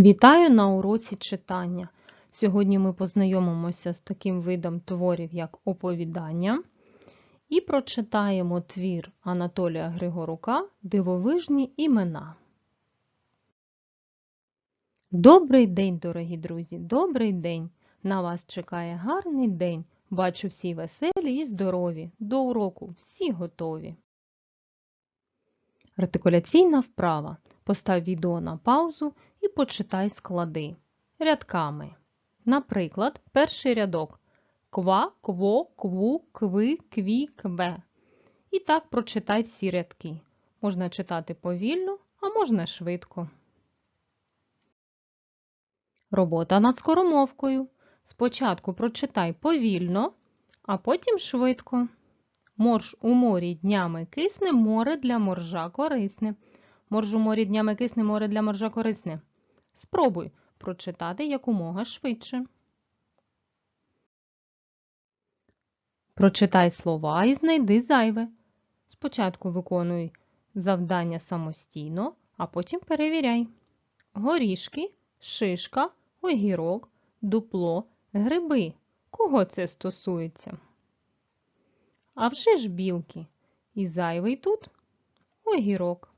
Вітаю на уроці читання. Сьогодні ми познайомимося з таким видом творів, як оповідання, і прочитаємо твір Анатолія Григорука Дивовижні імена. Добрий день, дорогі друзі! Добрий день! На вас чекає гарний день. Бачу всі веселі і здорові. До уроку всі готові. Артикуляційна вправа. Постав відео на паузу і почитай склади рядками. Наприклад, перший рядок ква, кво, кву, кви, кві, кве. І так прочитай всі рядки. Можна читати повільно, а можна швидко. Робота над скоромовкою. Спочатку прочитай повільно, а потім швидко. Морж у морі днями кисне, море для моржа корисне. Морж у морі днями кисне, море для моржа корисне. Спробуй прочитати якомога швидше. Прочитай слова і знайди зайве. Спочатку виконуй завдання самостійно, а потім перевіряй. Горішки, шишка, огірок, дупло, гриби. Кого це стосується? А вже ж білки. І зайвий тут огірок.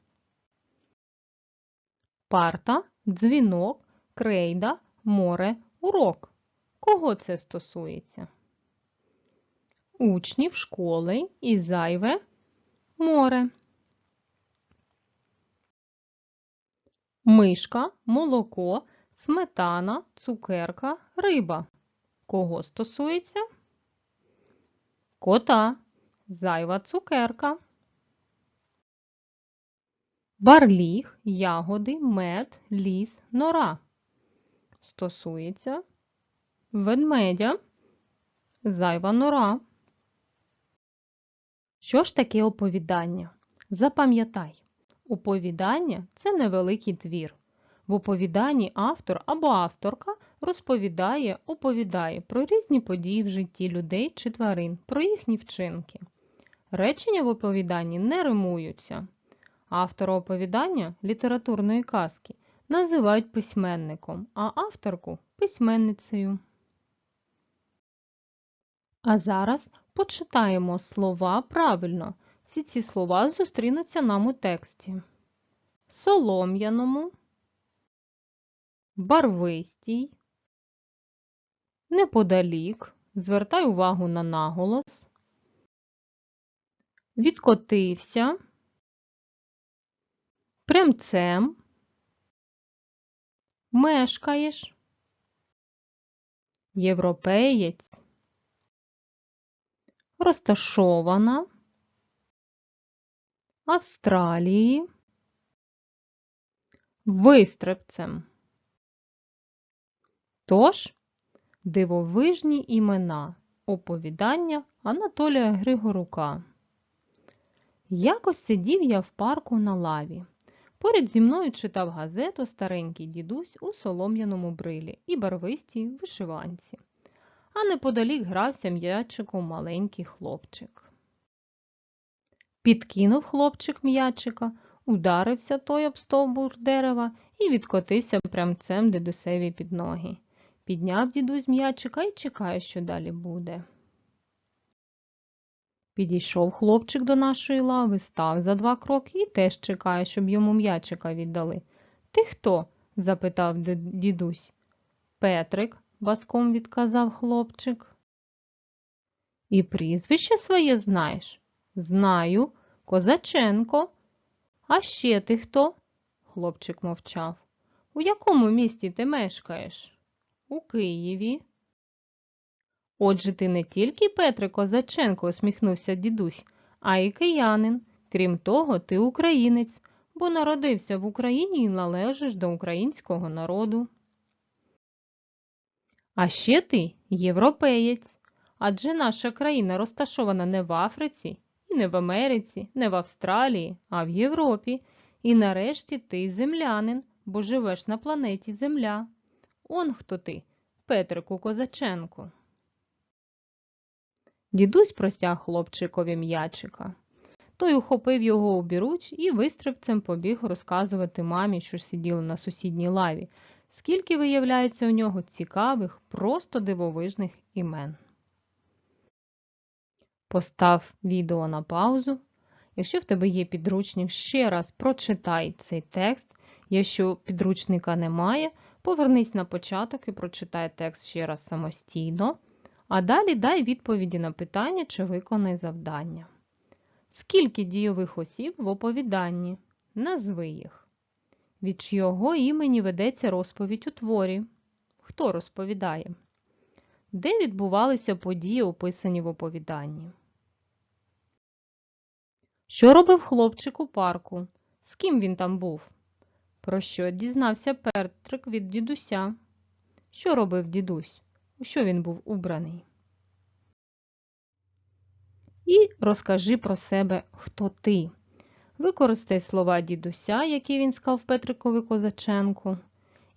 Парта, дзвінок, крейда, море, урок. Кого це стосується? Учнів, школи і зайве море. Мишка, молоко, сметана, цукерка, риба. Кого стосується? Кота, зайва цукерка. Барліг, ягоди, мед, ліс, нора. Стосується ведмедя, зайва нора. Що ж таке оповідання? Запам'ятай, оповідання це невеликий твір. В оповіданні автор або авторка розповідає, оповідає про різні події в житті людей чи тварин, про їхні вчинки. Речення в оповіданні не римуються. Автора оповідання літературної казки називають письменником, а авторку письменницею. А зараз почитаємо слова правильно. Всі ці слова зустрінуться нам у тексті. Солом'яному, барвистій, неподалік. Звертай увагу на наголос. Відкотився прямцем, мешкаєш, європеєць, розташована, Австралії, вистрибцем. Тож, дивовижні імена оповідання Анатолія Григорука. Якось сидів я в парку на лаві. Поряд зі мною читав газету старенький дідусь у солом'яному брилі і барвистій вишиванці, а неподалік грався м'ячиком маленький хлопчик. Підкинув хлопчик м'ячика, ударився той об стовбур дерева і відкотився прямцем дідусеві під ноги. Підняв дідусь м'ячика і чекає, що далі буде. Підійшов хлопчик до нашої лави, став за два кроки і теж чекає, щоб йому м'ячика віддали. Ти хто? запитав дідусь. Петрик, баском відказав хлопчик. І прізвище своє знаєш? Знаю, Козаченко. А ще ти хто? Хлопчик мовчав. У якому місті ти мешкаєш? У Києві. Отже, ти не тільки Петре Козаченко, усміхнувся дідусь, а й киянин. Крім того, ти українець, бо народився в Україні і належиш до українського народу. А ще ти європеєць, адже наша країна розташована не в Африці, і не в Америці, не в Австралії, а в Європі. І нарешті ти землянин, бо живеш на планеті Земля. Он хто ти, Петрику Козаченко. Дідусь простяг хлопчикові м'ячика. Той ухопив його обіруч і вистрибцем побіг розказувати мамі, що сиділа на сусідній лаві. Скільки виявляється у нього цікавих, просто дивовижних імен. Постав відео на паузу. Якщо в тебе є підручник, ще раз прочитай цей текст. Якщо підручника немає, повернись на початок і прочитай текст ще раз самостійно, а далі дай відповіді на питання чи виконай завдання. Скільки дійових осіб в оповіданні? Назви їх. Від чого імені ведеться розповідь у творі? Хто розповідає? Де відбувалися події, описані в оповіданні? Що робив хлопчик у парку? З ким він там був? Про що дізнався Петрик від дідуся? Що робив дідусь? У що він був убраний? І розкажи про себе, хто ти. Використай слова дідуся, які він сказав Петрикові Козаченку,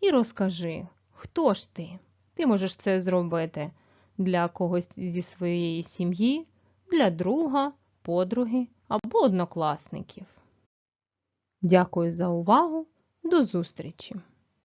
і розкажи, хто ж ти? Ти можеш це зробити для когось зі своєї сім'ї, для друга, подруги або однокласників. Дякую за увагу! До зустрічі!